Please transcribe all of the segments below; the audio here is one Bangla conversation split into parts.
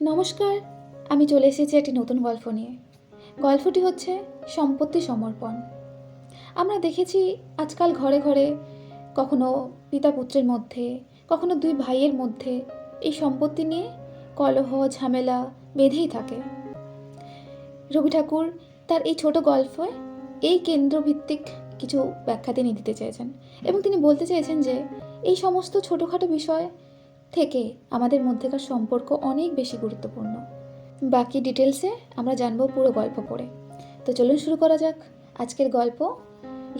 নমস্কার, আমি চলে এসেছি একটি নতুন গল্প নিয়ে। গল্পটি হচ্ছে সম্পত্তি সমর্পণ। আমরা দেখেছি আজকাল ঘরে ঘরে কখনো পিতা পুত্রের মধ্যে, কখনো দুই ভাইয়ের মধ্যে এই সম্পত্তি নিয়ে কলহ, ঝামেলা বেঁধেই থাকে। রবি ঠাকুর তার এই ছোট গল্পে এই কেন্দ্রভিত্তিক কিছু ব্যাখ্যা তিনি দিতে চেয়েছেন এবং তিনি বলতে চেয়েছেন যে এই সমস্ত ছোটোখাটো বিষয় থেকে আমাদের মধ্যেকার সম্পর্ক অনেক বেশি গুরুত্বপূর্ণ। বাকি ডিটেলসে আমরা জানব পুরো গল্প পড়ে। তো চলুন শুরু করা যাক। আজকের গল্প,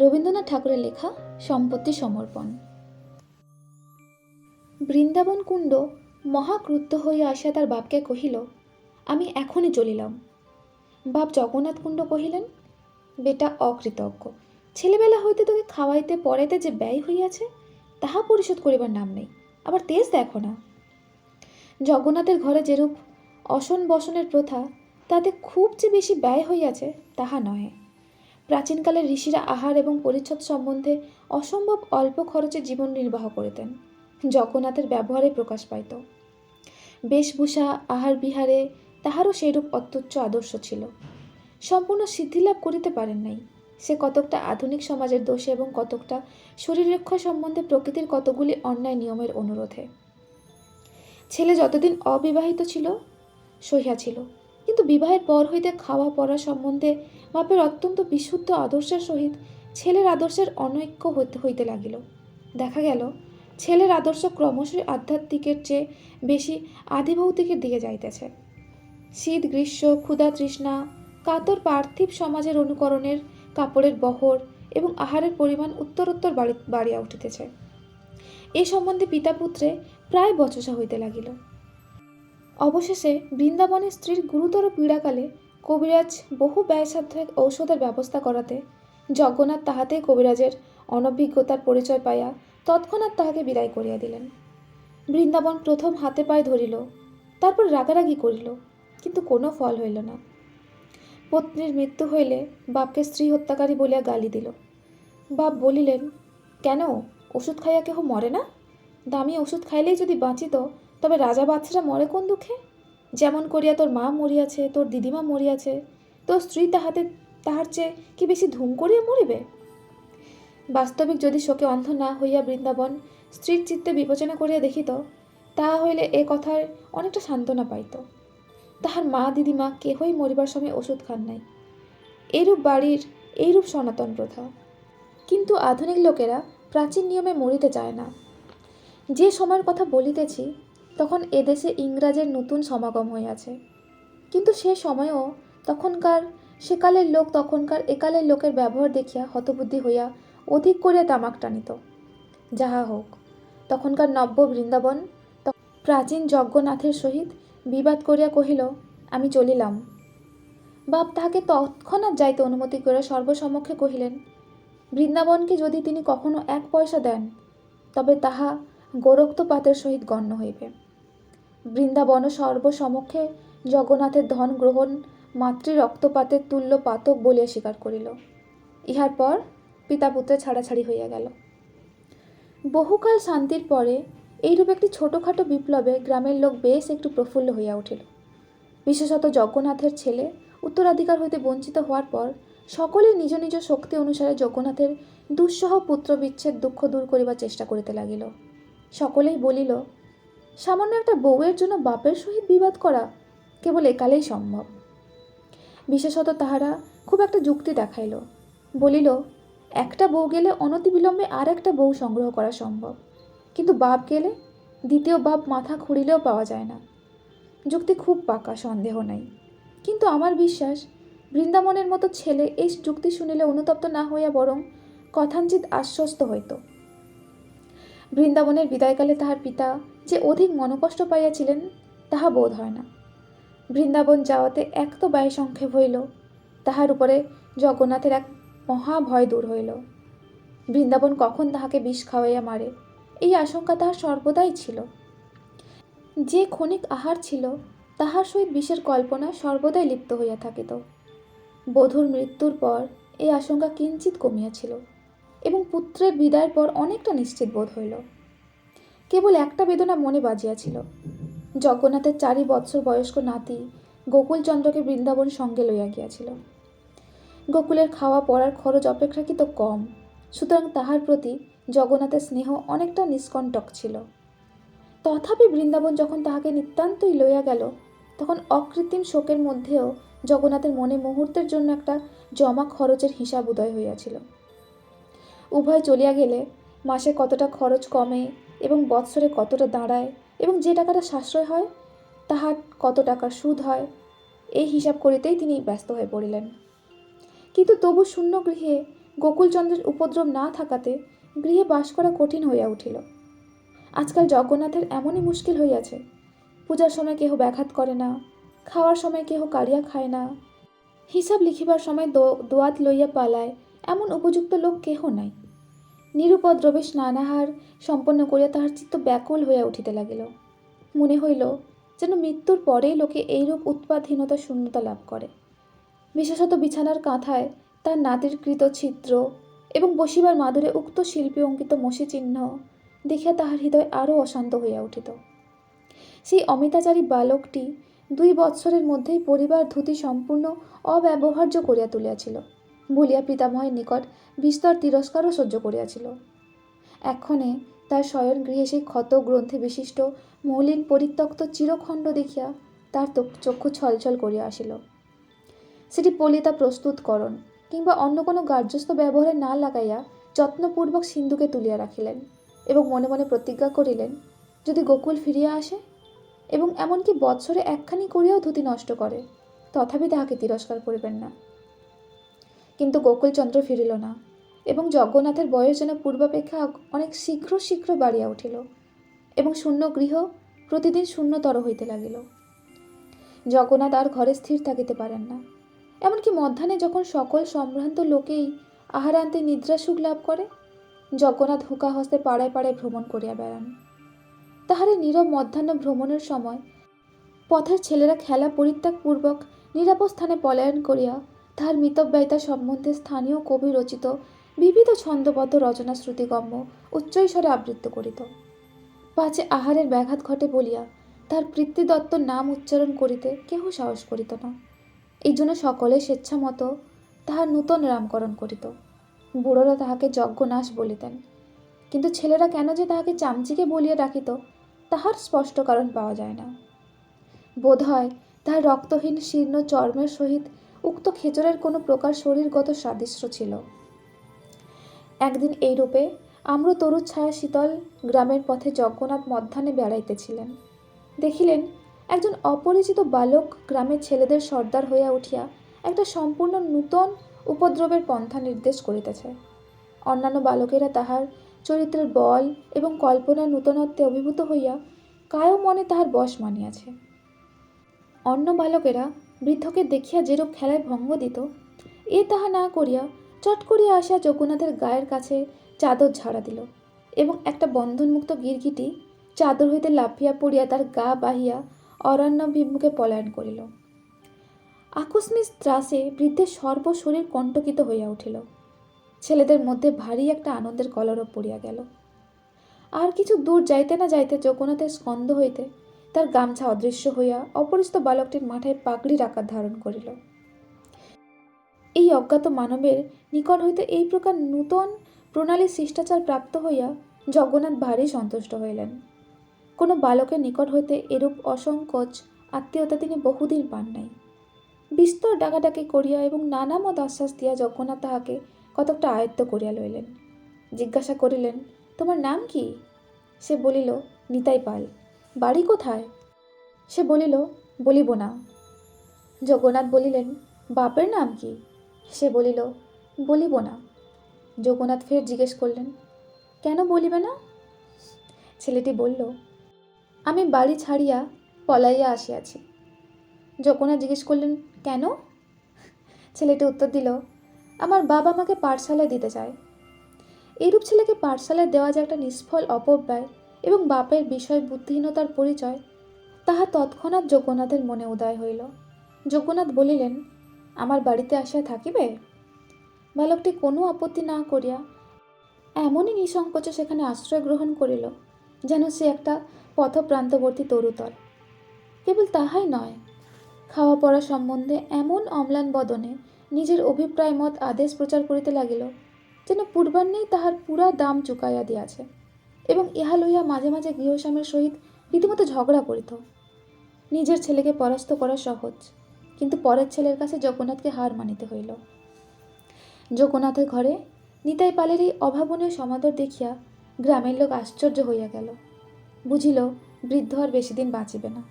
রবীন্দ্রনাথ ঠাকুরের লেখা সম্পত্তি সমর্পণ। বৃন্দাবন কুণ্ড মহাক্রুদ্ধ হইয়া আসিয়া তার বাপকে কহিল, আমি এখনই চলিলাম। বাপ জগন্নাথ কুণ্ড কহিলেন, বেটা অকৃতজ্ঞ। ছেলেবেলা হইতে তোকে খাওয়াইতে, পড়াইতে যে ব্যয় হইয়াছে, তাহা পরিশোধ করিবার নাম নেই। আবার তেজ দেখো না। জগন্নাথের ঘরে যেরূপ অসন বসনের প্রথা, তাতে খুব যে বেশি ব্যয় হইয়াছে তাহা নহে। প্রাচীনকালের ঋষিরা আহার এবং পরিচ্ছদ সম্বন্ধে অসম্ভব অল্প খরচে জীবন নির্বাহ করিতেন। জগন্নাথের ব্যবহারে প্রকাশ পাইত। বেশভূষা আহার বিহারে তাহারও সেইরূপ অত্যুচ্চ আদর্শ ছিল। সম্পূর্ণ সিদ্ধিলাভ করিতে পারেন নাই। সে কতকটা আধুনিক সমাজের দোষে এবং কতকটা শরীররক্ষা সম্বন্ধে প্রকৃতির কতগুলি অন্যায় নিয়মের অনুরোধে। ছেলে যতদিন অবিবাহিত ছিল, সহিয়া ছিল। কিন্তু বিবাহের পর হইতে খাওয়া, পড়া সম্বন্ধে বাপের অত্যন্ত বিশুদ্ধ আদর্শের সহিত ছেলের আদর্শের অনৈক্য হইতে হইতে লাগিল। দেখা গেল, ছেলের আদর্শ ক্রমশই আধ্যাত্মিকের চেয়ে বেশি আধিভৌতিকের দিকে যাইতেছে। শীত, গ্রীষ্ম, ক্ষুধা, তৃষ্ণা, কাতর পার্থিব সমাজের অনুকরণের কাপড়ের বহর এবং আহারের পরিমাণ উত্তরোত্তর বাড়ি, বাড়িয়া উঠিতেছে। এ সম্বন্ধে পিতা পুত্রে প্রায় বচসা হইতে লাগিল। অবশেষে বৃন্দাবনের স্ত্রীর গুরুতর পীড়াকালে কবিরাজ বহু ব্যয়সাধ্য এক ঔষধের ব্যবস্থা করাতে যজ্ঞনাথ তাহাতেই কবিরাজের অনভিজ্ঞতার পরিচয় পাইয়া তৎক্ষণাৎ তাহাকে বিদায় করিয়া দিলেন। বৃন্দাবন প্রথম হাতে পায়ে ধরিল, তারপর রাগারাগি করিল, কিন্তু কোনো ফল হইল না। পত্নীর মৃত্যু হইলে বাপকে স্ত্রী হত্যাকারী বলিয়া গালি দিল। বাপ বলিলেন, কেন? ওষুধ খাইয়া কেহ মরে না? দামি ওষুধ খাইলেই যদি বাঁচিত, তবে রাজা বাচ্চারা মরে কোন দুঃখে? যেমন করিয়া তোর মা মরিয়াছে, তোর দিদিমা মরিয়াছে, তোর স্ত্রী তাহাতে, তাহার চেয়ে কি বেশি ধুম করিয়া মরিবে? বাস্তবিক যদি শোকে অন্ধ না হইয়া বৃন্দাবন স্ত্রীর চিত্তে বিবেচনা করিয়া দেখিত, তাহা হইলে এ কথায় অনেকটা সান্ত্বনা পাইত। তাহার মা দিদিমা কেহই মরিবার সময় ওষুধ খান নাই। এইরূপ বাড়ির, এইরূপ সনাতন প্রথা। কিন্তু আধুনিক লোকেরা প্রাচীন নিয়মে মরিতে চায় না। যে সময়ের কথা বলিতেছি, তখন এদেশে ইংরাজের নতুন সমাগম হইয়াছে। কিন্তু সে সময়ও তখনকার, সেকালের লোক তখনকার একালের লোকের ব্যবহার দেখিয়া হতবুদ্ধি হইয়া অধিক করিয়া তামাক টানিত। যাহা হোক, তখনকার নব্য বৃন্দাবন, প্রাচীন যজ্ঞনাথের সহিত বিবাদ করিয়া কহিল, আমি চলিলাম। বাপ তাহাকে তৎক্ষণাৎ যাইতে অনুমতি করে সর্বসমক্ষে কহিলেন, বৃন্দাবনকে যদি তিনি কখনো এক পয়সা দেন, তবে তাহা গোরক্তপাতের সহিত গণ্য হইবে। বৃন্দাবন সর্বসমক্ষে জগন্নাথের ধন গ্রহণ, মাতৃ রক্তপাতের তুল্য পাতক বলিয়া স্বীকার করিল। ইহার পর পিতা পুত্রে ছাড়াছাড়ি হইয়া গেল। বহুকাল শান্তির পরে এইরূপ একটি ছোটোখাটো বিপ্লবে গ্রামের লোক বেশ একটু প্রফুল্ল হইয়া উঠিল। বিশেষত জগন্নাথের ছেলে উত্তরাধিকার হইতে বঞ্চিত হওয়ার পর সকলেই নিজ নিজ শক্তি অনুসারে জগন্নাথের দুঃসহ পুত্র বিচ্ছেদ দুঃখ দূর করিবার চেষ্টা করিতে লাগিল। সকলেই বলিল, সামান্য একটা বউয়ের জন্য বাপের সহিত বিবাদ করা কেবল একালেই সম্ভব বিশেষত তাহারা খুব একটা যুক্তি দেখাইল। বলিল, একটা বউ গেলে অনতিবিলম্বে আর একটা বউ সংগ্রহ করা সম্ভব। বাপ গেলে দ্বিতীয় বাপ মাথা খুঁড়িলেও পাওয়া যায় না। যুক্তি খুব পাকা, সন্দেহ নাই। কিন্তু আমার বিশ্বাস, বৃন্দাবনের মতো ছেলে এই যুক্তি শুনিলে অনুতপ্ত না হইয়া বরং কথাঞ্চিত আশ্বস্ত হইত। বৃন্দাবনের বিদায়কালে তাহার পিতা যে অধিক মনকষ্ট পাইয়াছিলেন, তাহা বোধ হয় না। বৃন্দাবন যাওয়াতে এক তো ব্যয় সংক্ষেপ হইল, তাহার উপরে জগন্নাথের এক মহা ভয় দূর হইল। বৃন্দাবন কখন তাহাকে বিষ খাওয়াইয়া মারে এই আশঙ্কা তাহার সর্বদাই ছিল। যে ক্ষণিক আহার ছিল, তাহার সহিত বিষের কল্পনা সর্বদাই লিপ্ত হইয়া থাকিত। বধূর মৃত্যুর পর এই আশঙ্কা কিঞ্চিত কমিয়াছিল এবং পুত্রের বিদায়ের পর অনেকটা নিশ্চিত বোধ হইল। কেবল একটা বেদনা মনে বাজিয়াছিল। জগন্নাথের চারি বৎসর বয়স্ক নাতি গোকুলচন্দ্রকে বৃন্দাবন সঙ্গে লইয়া গিয়াছিল। গোকুলের খাওয়া পড়ার খরচ অপেক্ষাকৃত কম, সুতরাং তাহার প্রতি জগন্নাথের স্নেহ অনেকটা নিষ্কণ্টক ছিল। তথাপি বৃন্দাবন যখন তাহাকে নিতান্তই লইয়া গেল, তখন অকৃত্রিম শোকের মধ্যেও জগন্নাথের মনে মুহূর্তের জন্য একটা জমা খরচের হিসাব উদয় হইয়াছিল। উভয় চলিয়া গেলে মাসে কতটা খরচ কমে এবং বৎসরে কতটা দাঁড়ায় এবং যে টাকাটা সাশ্রয় হয়, তাহার কত টাকার সুদ হয়, এই হিসাব করিতেই তিনি ব্যস্ত হয়ে পড়িলেন। কিন্তু তবু শূন্য গৃহে গোকুলচন্দ্রের উপদ্রব না থাকাতে গৃহে বাস করা কঠিন হইয়া উঠিল। আজকাল জগন্নাথের এমনই মুশকিল হইয়াছে। পূজার সময় কেহ ব্যাঘাত করে না, খাওয়ার সময় কেহ কাড়িয়া খায় না। হিসাব লিখিবার সময় দোয়াত লইয়া পালায় এমন উপযুক্ত লোক কেহ নাই। নিরুপদ্রবে স্নানাহার সম্পন্ন করিয়া তাহার চিত্ত ব্যাকুল হইয়া উঠিতে লাগিল। মনে হইল যেন মৃত্যুর পরেই লোকে এইরূপ উৎপাদহীনতা শূন্যতা লাভ করে। বিশেষত বিছানার কাঁথায় তার নাতির কৃত ছিদ্র এবং বসিবার মাদুরে উক্ত শিল্পী অঙ্কিত মসি চিহ্ন দেখিয়া তাহার হৃদয় আরও অশান্ত হইয়া উঠিত। সেই অমিতাচারী বালকটি দুই বৎসরের মধ্যেই পরিবার ধুতি সম্পূর্ণ অব্যবহার্য করিয়া তুলিয়াছিল, বলিয়া পিতামহের নিকট বিস্তর তিরস্কারও সহ্য করিয়াছিল। এক্ষণে তার শয়ন গৃহে সেই ক্ষত গ্রন্থে বিশিষ্ট মলিন পরিত্যক্ত চিরখণ্ড দেখিয়া তার চক্ষু ছলছল করিয়া আসিল। সেটি পলিতা প্রস্তুতকরণ কিংবা অন্য কোনো গার্যস্থ ব্যবহারে না লাগাইয়া যত্নপূর্বক সিন্ধুকে তুলিয়া রাখিলেন এবং মনে মনে প্রতিজ্ঞা করিলেন, যদি গোকুল ফিরিয়া আসে এবং এমনকি বৎসরে একখানি করিয়াও ধুতি নষ্ট করে, তথাপি তাহাকে তিরস্কার করিবেন না। কিন্তু গোকুলচন্দ্র ফিরিল না এবং জগন্নাথের বয়স যেন পূর্বাপেক্ষা অনেক শীঘ্র শীঘ্র বাড়িয়া উঠিল এবং শূন্য গৃহ প্রতিদিন শূন্যতর হইতে লাগিল। জগন্নাথ আর ঘরে স্থির থাকিতে পারেন না। এমনকি মধ্যাহ্নে যখন সকল সম্ভ্রান্ত লোকেই আহারান্তে নিদ্রা সুখ লাভ করে, জগন্নাথ হুঁকা হস্তে পাড়ায় পাড়ায় ভ্রমণ করিয়া বেড়ান। তাহারে নীরব মধ্যাহ্ন ভ্রমণের সময় পথের ছেলেরা খেলা পরিত্যাগপূর্বক নিরাপদ স্থানে পলায়ন করিয়া তাহার মিতব্যয়িতা সম্বন্ধে স্থানীয় কবি রচিত বিবিধ ছন্দবদ্ধ রচনা শ্রুতিগম্য উচ্চৈস্বরে আবৃত্ত করিত। পাছে আহারের ব্যাঘাত ঘটে বলিয়া তার পিতৃদত্তর নাম উচ্চারণ করিতে কেহ সাহস করিত না। এই জন্য সকলে স্বেচ্ছামতো তাহার নূতন নামকরণ করিত। বুড়োরা তাহাকে যজ্ঞনাশ বলিতেন। কিন্তু ছেলেরা কেন যে তাহাকে চামচিকে বলিয়া ডাকিত, তাহার স্পষ্ট কারণ পাওয়া যায় না। বোধ হয় তাহার রক্তহীন শীর্ণ চর্মের সহিত উক্ত খেচরের কোনো প্রকার শরীরগত সাদৃশ্য ছিল। একদিন এইরূপে আম্র তরুর ছায়া শীতল গ্রামের পথে যজ্ঞনাথ মধ্যাহ্নে বেড়াইতেছিলেন। দেখিলেন একজন অপরিচিত বালক গ্রামের ছেলেদের সর্দার হইয়া উঠিয়া একটা সম্পূর্ণ নূতন উপদ্রবের পন্থা নির্দেশ করিতেছে। অন্যান্য বালকেরা তাহার চরিত্রের বল এবং কল্পনার নূতনত্বে অভিভূত হইয়া কায়ও মনে তাহার বশ মানিয়াছে। অন্য বালকেরা বৃদ্ধকে দেখিয়া যেরূপ খেলায় ভঙ্গ দিত, এ তাহা না করিয়া চট করিয়া আসিয়া যজ্ঞনাথের গায়ের কাছে চাদর ঝাড়া দিল এবং একটা বন্ধনমুক্ত গিরগিটি চাদর হইতে লাফিয়া পড়িয়া তার গা বাহিয়া অরণ্য বিমুখে পলায়ন করিল। আকস্মিক ত্রাসে বৃদ্ধের সর্বশরীর কণ্টকিত হইয়া উঠিল। ছেলেদের মধ্যে ভারী একটা আনন্দের কলরব পড়িয়া গেল। আর কিছু দূর যাইতে না যাইতে যজ্ঞনাথের স্কন্ধ হইতে তার গামছা অদৃশ্য হইয়া অপরিচিত বালকটির মাথায় পাগড়ির আকার ধারণ করিল। এই অজ্ঞাত মানবের নিকট হইতে এই প্রকার নূতন প্রণালী শিষ্টাচার প্রাপ্ত হইয়া জগন্নাথ ভারী সন্তুষ্ট হইলেন। কোনো বালকের নিকট হইতে এরূপ অসংকোচ আত্মীয়তা তিনি বহুদিন পান নাই। বিস্তর ডাকাডাকি করিয়া এবং নানা মত আশ্বাস দিয়া জগন্নাথ তাহাকে কতকটা আয়ত্ত করিয়া লইলেন। জিজ্ঞাসা করিলেন, তোমার নাম কি? সে বলিল, নিতাই পাল। বাড়ি কোথায়? সে বলিল, বলিব না। জগন্নাথ বলিলেন, বাপের নাম কি? সে বলিল, বলিব না। জগন্নাথ ফের জিজ্ঞেস করলেন, কেন বলিবে না? ছেলেটি বলল আমি বাড়ি ছাড়িয়া পলাইয়া আসিয়াছি। জগন্নাথ জিজ্ঞেস করলেন, কেন? ছেলেটি উত্তর দিল, আমার বাবা আমাকে পাঠশালায় দিতে চায়। এইরূপ ছেলেকে পাঠশালায় দেওয়া যে একটা নিষ্ফল অপব্যয় এবং বাপের বিষয় বুদ্ধিহীনতার পরিচয়, তাহা তৎক্ষণাৎ যজ্ঞনাথের মনে উদয় হইল। যজ্ঞনাথ বলিলেন, আমার বাড়িতে আসিয়া থাকিবে? বালকটি কোনো আপত্তি না করিয়া এমনই নিঃসংকোচে সেখানে আশ্রয় গ্রহণ করিল, যেন সে একটা পথপ্রান্তবর্তী তরুতল। কেবল তাহাই নয়, খাওয়া পড়া সম্বন্ধে এমন অম্লান বদনে নিজের অভিপ্রায় মত আদেশ প্রচার করিতে লাগিল, যেন পূর্বাহ্নেই তাহার পুরা দাম চুকাইয়া দিয়াছে এবং ইহা লইয়া মাঝে মাঝে গৃহস্বামীর সহিত রীতিমতো ঝগড়া করিত। নিজের ছেলেকে পরাস্ত করা সহজ, কিন্তু পরের ছেলের কাছে জগন্নাথকে হার মানিতে হইল। জগন্নাথের ঘরে নিতাই পালের এই অভাবনীয় সমাদর দেখিয়া গ্রামের লোক আশ্চর্য হইয়া গেল। বুঝিল, বৃদ্ধ আর বেশি দিন বাঁচিবে না।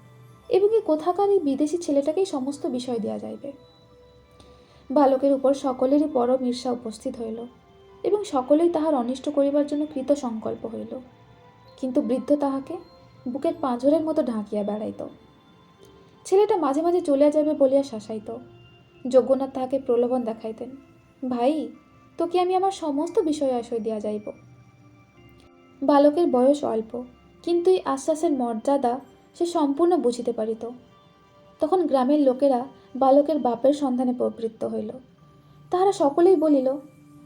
এবং এই কোথাকার এই বিদেশি ছেলেটাকেই সমস্ত বিষয় দেওয়া যাইবে। বালকের উপর সকলেরই পরম ঈর্ষা উপস্থিত হইল এবং সকলেই তাহার অনিষ্ট করিবার জন্য কৃত সংকল্প হইল। কিন্তু বৃদ্ধ তাহাকে বুকের পাঁজরের মতো ঢাকিয়া বেড়াইত। ছেলেটা মাঝে মাঝে চলিয়া যাবে বলিয়া শাসাইত। যজ্ঞনাথ তাহাকে প্রলোভন দেখাইতেন, ভাই, তোকে আমি আমার সমস্ত বিষয় আশয় দেওয়া যাইব। বালকের বয়স অল্প কিন্তু এই আশ্বাসের মর্যাদা সে সম্পূর্ণ বুঝিতে পারিত। তখন গ্রামের লোকেরা বালকের বাপের সন্ধানে প্রবৃত্ত হইল। তাহারা সকলেই বলিল,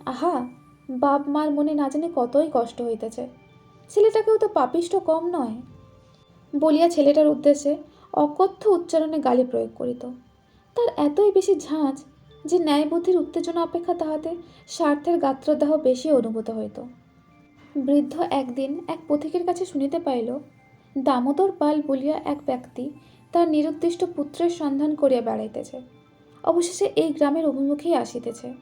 আহা, বাপ মার মনে না জানি কতই কষ্ট হইতেছে। ছেলেটাকেও তো পাপিষ্ট কম নয়। বলিয়া ছেলেটার উদ্দেশ্যে অকথ্য উচ্চারণে গালি প্রয়োগ করিত। তার এতই বেশি ঝাঁজ যে ন্যায়বুদ্ধির উত্তেজনা অপেক্ষা তাহাতে স্বার্থের গাত্রদাহ বেশি অনুভূত হইত। বৃদ্ধ একদিন এক পথিকের কাছে শুনিতে পাইল, দামোদর পাল বলিয়া এক ব্যক্তি তার নিরুদ্দিষ্ট পুত্রের সন্ধান করিয়া বেড়াইতেছে। অবশেষে এই গ্রামের অভিমুখেই আসিতেছে।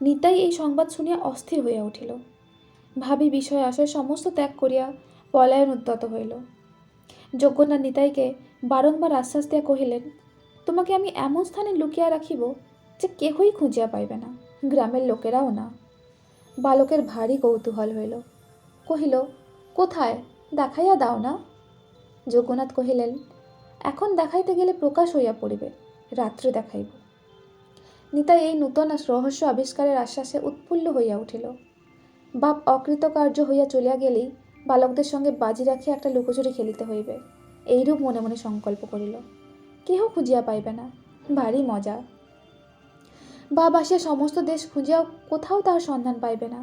নিতাই এই সংবাদ শুনিয়া অস্থির হইয়া উঠিল। ভাবি বিষয় আশয় সমস্ত ত্যাগ করিয়া পলায়ন উদ্যত হইল। যজ্ঞনাথ নিতাইকে বারংবার আশ্বাস দিয়া কহিলেন, তোমাকে আমি এমন স্থানে লুকিয়া রাখিব যে কেহই খুঁজিয়া পাইবে না, গ্রামের লোকেরাও না। বালকের ভারী কৌতূহল হইল। কহিল, কোথায়? দেখাইয়া দাও না? যজ্ঞনাথ কহিলেন, এখন দেখাইতে গেলে প্রকাশ হইয়া পড়িবে, রাত্রে দেখাইব। নিতাই এই নূতন রহস্য আবিষ্কারের আশ্বাসে উৎফুল্ল হইয়া উঠিল। বাপ অকৃতকার্য হইয়া চলিয়া গেলেই বালকদের সঙ্গে বাজি রাখিয়া একটা লুকোচুরি খেলিতে হইবে, এইরূপ মনে মনে সংকল্প করিল। কেহ খুঁজিয়া পাইবে না, ভারী মজা। বাপ আসিয়া সমস্ত দেশ খুঁজিয়াও কোথাও তাহার সন্ধান পাইবে না,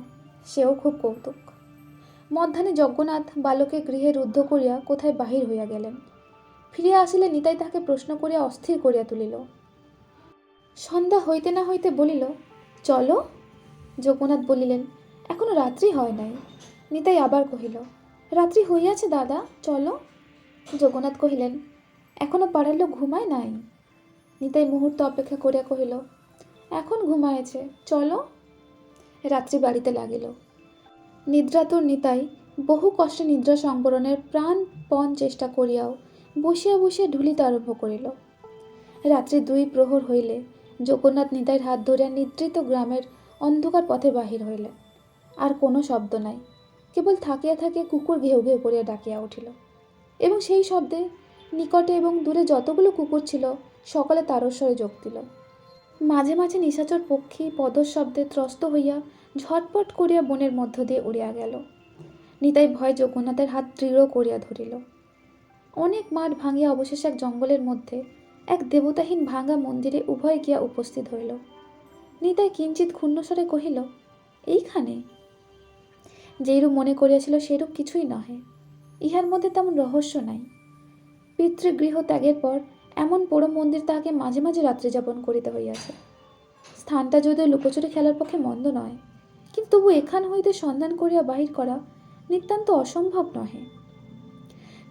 সেও খুব কৌতুক। মধ্যাহ্নে যজ্ঞনাথ বালকে গৃহে রুদ্ধ করিয়া কোথায় বাহির হইয়া গেলেন? ফিরিয়া আসিলে নিতাই তাহাকে প্রশ্ন করিয়া অস্থির করিয়া তুলিল। সন্ধ্যা হইতে না হইতে বলিল, চলো? যজ্ঞনাথ বলিলেন, এখনও রাত্রি হয় নাই। নিতাই আবার কহিল, রাত্রি হইয়াছে দাদা, চলো। যজ্ঞনাথ কহিলেন, এখনও পাড়ার লোক ঘুমায় নাই? নিতাই মুহূর্ত অপেক্ষা করিয়া কহিল, এখন ঘুমায়েছে, চলো? রাত্রি বাড়িতে লাগিল। নিদ্রাতুর নিতাই বহু কষ্টে নিদ্রা সংবরণের প্রাণপণ চেষ্টা করিয়াও বসিয়া বসিয়া ঢুলিতে আরম্ভ করিল। রাত্রি দুই প্রহর হইলে জগন্নাথ নিতাইয়ের হাত ধরিয়া নিদ্রিত গ্রামের অন্ধকার পথে বাহির হইলেন। আর কোনো শব্দ নাই, কেবল থাকিয়া থাকিয়া কুকুর ঘেউ ঘেউ করিয়া ডাকিয়া উঠিল। এবং সেই শব্দে নিকটে এবং দূরে যতগুলো কুকুর ছিল, সকলে তারস্বরে যোগ দিল। মাঝে মাঝে নিশাচর পক্ষী পদর শব্দে ত্রস্ত হইয়া ঝটপট করিয়া বনের মধ্য দিয়ে উড়িয়া গেল। নিতাই ভয় জগন্নাথের হাত দৃঢ় করিয়া ধরিল। অনেক মাঠ ভাঙিয়া অবশেষে এক জঙ্গলের মধ্যে এক দেবতাহীন ভাঙা মন্দিরে উভয় গিয়া উপস্থিত হইল। নিতাই কিঞ্চিত ক্ষুণ্ণস্বরে কহিল, এইখানে? যেইরূপ মনে করিয়াছিল সেরূপ কিছুই নহে। ইহার মধ্যে তেমন রহস্য নাই। পিতৃগৃহ ত্যাগের পর এমন পোড়ো মন্দির তাহাকে মাঝে মাঝে রাত্রি যাপন করিতে হইয়াছে। স্থানটা যদিও লুকোচুরি খেলার পক্ষে মন্দ নয় কিন্তু তবু এখান হইতে সন্ধান করিয়া বাহির করা নিতান্ত অসম্ভব নহে।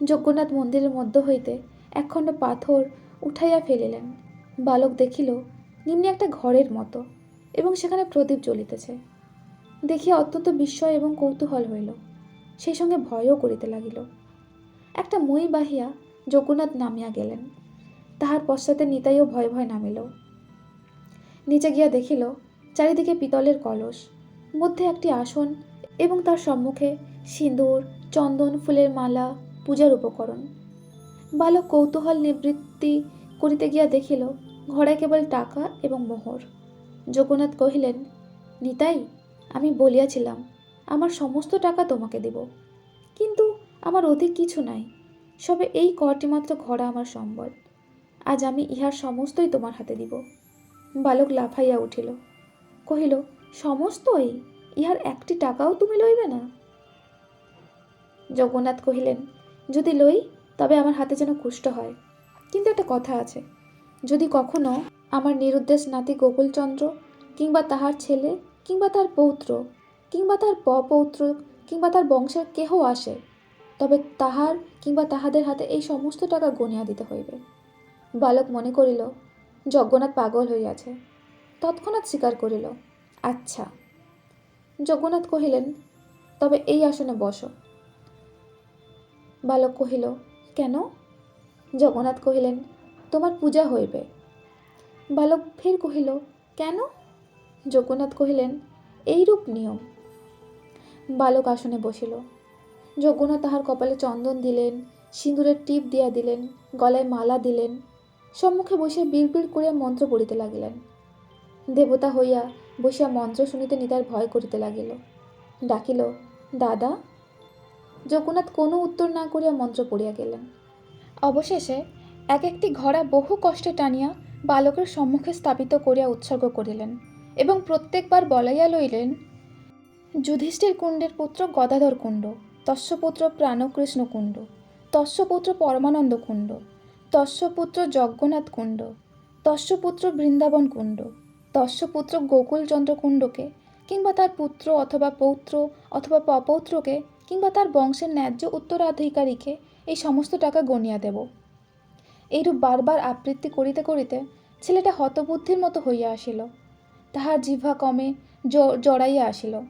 যজ্ঞনাথ মন্দিরের মধ্য হইতে একখণ্ড পাথর উঠাইয়া ফেলিলেন। বালক দেখিল, নিম্নে একটা ঘরের মতো এবং সেখানে প্রদীপ জ্বলিতেছে। দেখিয়া অত্যন্ত বিস্ময় এবং কৌতূহল হইল। সেই সঙ্গে ভয়ও করিতে লাগিল। একটা মই বাহিয়া যজ্ঞনাথ নামিয়া গেলেন। তাহার পশ্চাতে নিতাইও ভয় ভয় নামিল। নিচে গিয়া দেখিল, চারিদিকে পিতলের কলস মধ্যে একটি আসন এবং তার সম্মুখে সিঁদুর, চন্দন, ফুলের মালা, পূজার উপকরণ। বালক কৌতূহল নিবৃত্তি করিতে গিয়া দেখিল ঘরে কেবল টাকা এবং মোহর। যোগনাথ কহিলেন, নিতাই, আমি বলিয়াছিলাম, আমার সমস্ত টাকা তোমাকে দেব। কিন্তু আমার অধিক কিছু নাই, সবে এই করটি মাত্র ঘোড়া আমার সম্বল। আজ আমি ইহার সমস্তই তোমার হাতে দিব। বালক লাফাইয়া উঠিল, কহিল সমস্তই? ইহার একটি টাকাও তুমি লইবে না? জগন্নাথ কহিলেন, যদি লই, তবে আমার হাতে যেন কুষ্ঠ হয়। কিন্তু একটা কথা আছে, যদি কখনো আমার নিরুদ্দেশ নাতি গোকুলচন্দ্র কিংবা তাহার ছেলে কিংবা তার পৌত্র কিংবা তার পপৌত্র কিংবা তার বংশের কেহ আসে, তবে তাহার কিংবা তাহাদের হাতে এই সমস্ত টাকা গনিয়া দিতে হইবে। বালক মনে করিল যজ্ঞনাথ পাগল হইয়াছে। তৎক্ষণাৎ স্বীকার করিল আচ্ছা। যজ্ঞনাথ কহিলেন, তবে এই আসনে বসো। বালক কহিল, কেন? জগন্নাথ কহিলেন, তোমার পূজা হইবে। বালক ফের কহিল, কেন? জগন্নাথ কহিলেন, এইরূপ নিয়ম। বালক আসনে বসিল। যজ্ঞনাথ তাহার কপালে চন্দন দিলেন, সিঁদুরের টিপ দিয়া দিলেন, গলায় মালা দিলেন, সম্মুখে বসিয়া বিড়বিড় করিয়া মন্ত্র পড়িতে লাগিলেন। দেবতা হইয়া বসিয়া মন্ত্র শুনিতে নিতার ভয় করিতে লাগিল। ডাকিল, দাদা? যজ্ঞনাথ কোনো উত্তর না করিয়া মন্ত্র পড়িয়া গেলেন। অবশেষে এক একটি ঘোড়া বহু কষ্টে টানিয়া বালকের সম্মুখে স্থাপিত করিয়া উৎসর্গ করিলেন এবং প্রত্যেকবার বলাইয়া লইলেন, যুধিষ্ঠির কুণ্ডের পুত্র গদাধর কুণ্ড, তস্যপুত্র প্রাণকৃষ্ণ কুণ্ড, তস্যপুত্র পরমানন্দ কুণ্ড, তস্যপুত্র যজ্ঞনাথ কুণ্ড, তস্যপুত্র বৃন্দাবন কুণ্ড তস্যপুত্র গোকুলচন্দ্র কুণ্ডকে কিংবা তার পুত্র অথবা পৌত্র অথবা পপৌত্রকে কিংবা তার বংশের ন্যায্য উত্তরাধিকারীকে এই সমস্ত টাকা গনিয়া দেব। এইরূপ বারবার আবৃত্তি করিতে করিতে ছেলেটা হতবুদ্ধির মতো হইয়া আসিল। তাহার জিহ্বা কমে জড়াইয়া আসিল।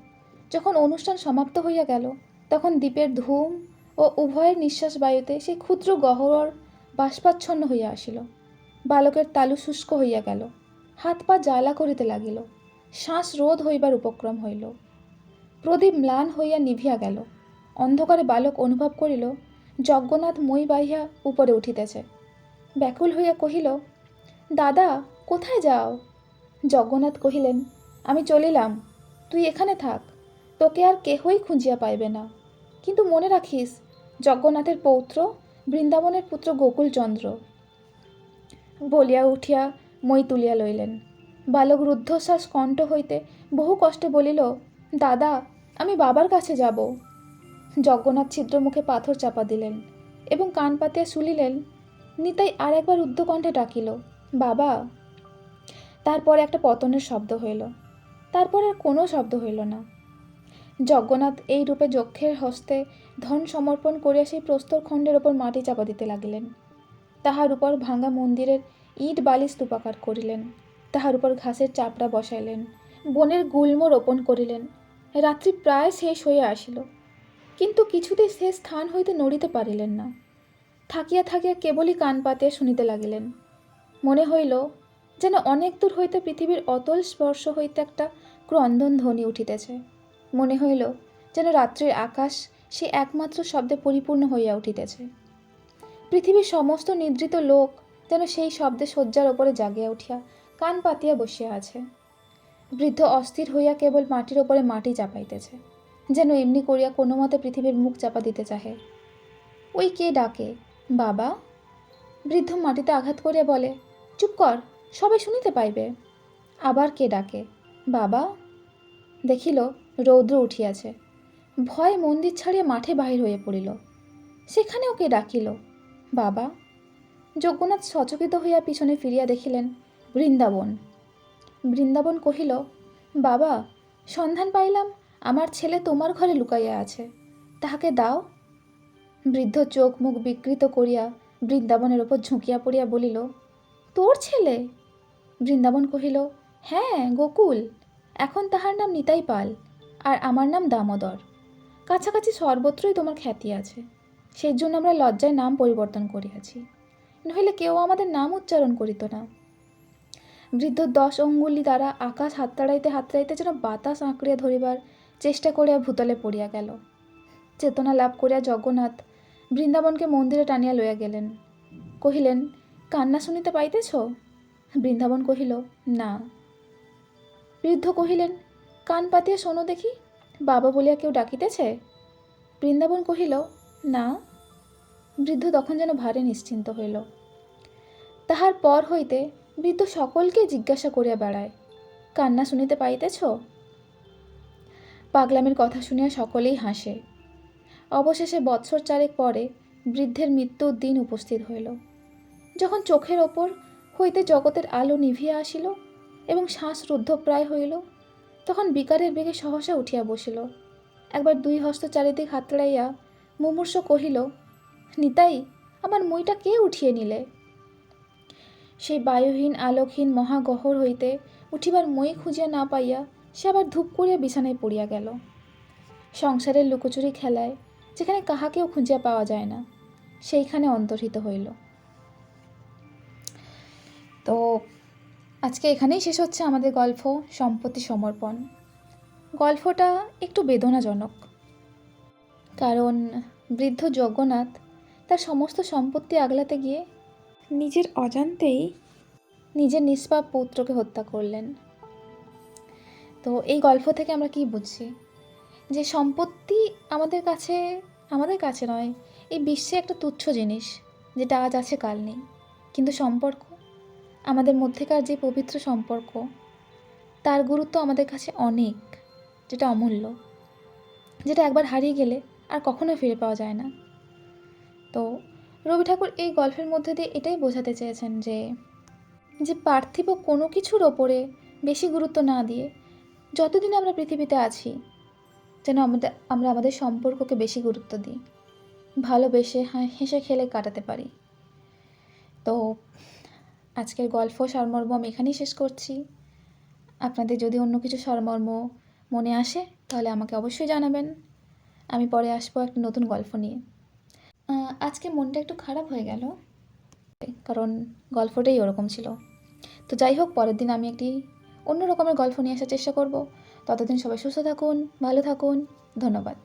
যখন অনুষ্ঠান সমাপ্ত হইয়া গেল, তখন দ্বীপের ধূম ও উভয়ের নিঃশ্বাস বায়ুতে সেই ক্ষুদ্র গহ্বর বাষ্পাচ্ছন্ন হইয়া আসিল। বালকের তালু শুষ্ক হইয়া গেল। হাত পা জ্বালা করিতে লাগিল। শ্বাস রোধ হইবার উপক্রম হইল। প্রদীপ ম্লান হইয়া নিভিয়া গেল। অন্ধকারে বালক অনুভব করিল, যজ্ঞনাথ মই বাহিয়া উপরে উঠিতেছে। ব্যাকুল হইয়া কহিল, দাদা, কোথায় যাও? যজ্ঞনাথ কহিলেন, আমি চলিলাম। তুই এখানে থাক। তোকে আর কেহই খুঁজিয়া পাইবে না। কিন্তু মনে রাখিস, যজ্ঞনাথের পৌত্র বৃন্দাবনের পুত্র গোকুলচন্দ্র। বলিয়া উঠিয়া মই তুলিয়া লইলেন। বালক রুদ্ধশ্বাস কণ্ঠ হইতে বহু কষ্টে বলিল, দাদা, আমি বাবার কাছে যাব। যজ্ঞনাথ ছিদ্র মুখে পাথর চাপা দিলেন এবং কান পাতিয়া শুলিলেন নিতাই আর একবার উদ্ধকণ্ঠে ডাকিল, বাবা! তারপর একটা পতনের শব্দ হইল। তারপর আর কোনো শব্দ হইল না। যজ্ঞনাথ এই রূপে যক্ষের হস্তে ধন সমর্পণ করিয়া সেই প্রস্তর খণ্ডের ওপর মাটি চাপা দিতে লাগিলেন। তাহার উপর ভাঙা মন্দিরের ইট বালি স্তূপাকার করিলেন। তাহার উপর ঘাসের চাপড়া বসাইলেন। বনের গুল্ম রোপণ করিলেন। রাত্রি প্রায় শেষ হইয়া আসিল। কিন্তু কিছুতেই সে স্থান হইতে নড়িতে পারিলেন না। থাকিয়া থাকিয়া কেবলই কান পাতিয়া শুনিতে লাগিলেন। মনে হইল যেন অনেক দূর হইতে পৃথিবীর অতল স্পর্শ হইতে একটা ক্রন্দন ধ্বনি উঠিতেছে। মনে হইল যেন রাত্রির আকাশ সে একমাত্র শব্দে পরিপূর্ণ হইয়া উঠিতেছে। পৃথিবীর সমস্ত নিদ্রিত লোক যেন সেই শব্দে শয্যার ওপরে জাগিয়া উঠিয়া কান পাতিয়া বসিয়া আছে। বৃদ্ধ অস্থির হইয়া কেবল মাটির ওপরে মাটি চাপাইতেছে, যেন এমনি করিয়া কোনো মতে পৃথিবীর মুখ চাপা দিতে চাহে। ওই কে ডাকে? বাবা? বৃদ্ধ মাটিতে আঘাত করিয়া বলে, চুপ কর, সবাই শুনিতে পাইবে। আবার কে ডাকে? বাবা? দেখিল, রৌদ্র উঠিয়াছে। ভয় মন্দির ছাড়িয়া মাঠে বাহির হইয়া পড়িল। সেখানেও কে ডাকিল? বাবা? যজ্ঞনাথ সচকিত হইয়া পিছনে ফিরিয়া দেখিলেন বৃন্দাবন। বৃন্দাবন কহিল, বাবা, সন্ধান পাইলাম, আমার ছেলে তোমার ঘরে লুকাইয়া আছে, তাহাকে দাও। বৃদ্ধ চোখ মুখ বিকৃত করিয়া বৃন্দাবনের ওপর ঝুঁকিয়া পড়িয়া বলিল, তোর ছেলে? বৃন্দাবন কহিল হ্যাঁ গোকুল, এখন তাহার নাম নিতাই পাল, আর আমার নাম দামোদর। কাছাকাছি সর্বত্রই তোমার খ্যাতি আছে সেই জন্য আমরা লজ্জায় নাম পরিবর্তন করিয়াছি। নইলে কেউ আমাদের নাম উচ্চারণ করিত না। বৃদ্ধ দশ অঙ্গুলি দ্বারা আকাশ হাততাড়াইতে হাতড়াইতে যেন বাতাস আঁকড়িয়া ধরিবার চেষ্টা করিয়া ভূতলে পড়িয়া গেল। চেতনা লাভ করিয়া জগন্নাথ বৃন্দাবনকে মন্দিরে টানিয়া লইয়া গেলেন। কহিলেন, কান্না শুনিতে পাইতেছ? বৃন্দাবন কহিল, না। বৃদ্ধ কহিলেন, কান পাতিয়া শোনো দেখি, বাবা বলিয়া কেউ ডাকিতেছে? বৃন্দাবন কহিল, না। বৃদ্ধ তখন যেন ভারে নিশ্চিন্ত হইল। তাহার পর হইতে বৃদ্ধ সকলকে জিজ্ঞাসা করিয়া বেড়ায়, কান্না শুনিতে পাইতেছ? পাগলামের কথা শুনিয়া সকলেই হাসে। অবশেষে বৎসর চারেক পরে বৃদ্ধের মৃত্যুর দিন উপস্থিত হইল। যখন চোখের ওপর হইতে জগতের আলো নিভিয়া আসিল এবং শ্বাস রুদ্ধপ্রায় হইল, তখন বিকারের বেগে সহসা উঠিয়া বসিল। একবার দুই হস্ত চারিদিক হাতড়াইয়া মুমূর্ষ কহিল নিতাই, আমার মইটা কে উঠিয়ে নিলে? সেই বায়ুহীন, আলোকহীন মহাগহর হইতে উঠিবার মই খুঁজিয়া না পাইয়া সে আবার ধূপ করিয়া বিছানায় পড়িয়া গেল। সংসারের লুকোচুরি খেলায় যেখানে কাহাকেও খুঁজিয়া পাওয়া যায় না, সেইখানে অন্তর্হিত হইল। তো আজকে এখানেই শেষ হচ্ছে আমাদের গল্প, সম্পত্তি সমর্পণ। গল্পটা একটু বেদনাজনক। কারণ বৃদ্ধ যজ্ঞনাথ তার সমস্ত সম্পত্তি আগলাতে গিয়ে নিজের অজান্তেই নিজের নিষ্পাপ পুত্রকে হত্যা করলেন। তো এই গল্প থেকে আমরা কি বুঝছি? যে সম্পত্তি আমাদের কাছে আমাদের কাছে নয়, এই বিশ্বে একটা তুচ্ছ জিনিস, যেটা আজ আছে, কাল নেই। কিন্তু সম্পর্ক, আমাদের মধ্যেকার যে পবিত্র সম্পর্ক, তার গুরুত্ব আমাদের কাছে অনেক, যেটা অমূল্য, যেটা একবার হারিয়ে গেলে আর কখনো ফিরে পাওয়া যায় না। তো রবি ঠাকুর এই গল্পের মধ্যে দিয়ে এটাই বোঝাতে চেয়েছেন যে যে পার্থিব কোনো কিছুর ওপরে বেশি গুরুত্ব না দিয়ে যতদিন আমরা পৃথিবীতে আছি, যেন আমাদের, আমরা আমাদের সম্পর্ককে বেশি গুরুত্ব দিই, ভালোবেসে হেসে খেলে কাটাতে পারি। তো আজকের গল্প, সারমর্ম আমি এখানেই শেষ করছি। আপনাদের যদি অন্য কিছু সরমর্ম মনে আসে, তাহলে আমাকে অবশ্যই জানাবেন। আমি পরে আসব একটা নতুন গল্প নিয়ে। আজকে মনটা একটু খারাপ হয়ে গেল। কারণ গল্পটাই ওরকম ছিল। তো যাই হোক, পরের দিন আমি একটি অন্য রকমের গল্প নিয়ে আসার চেষ্টা করব। ততদিন সবাই সুস্থ থাকুন, ভালো থাকুন। ধন্যবাদ।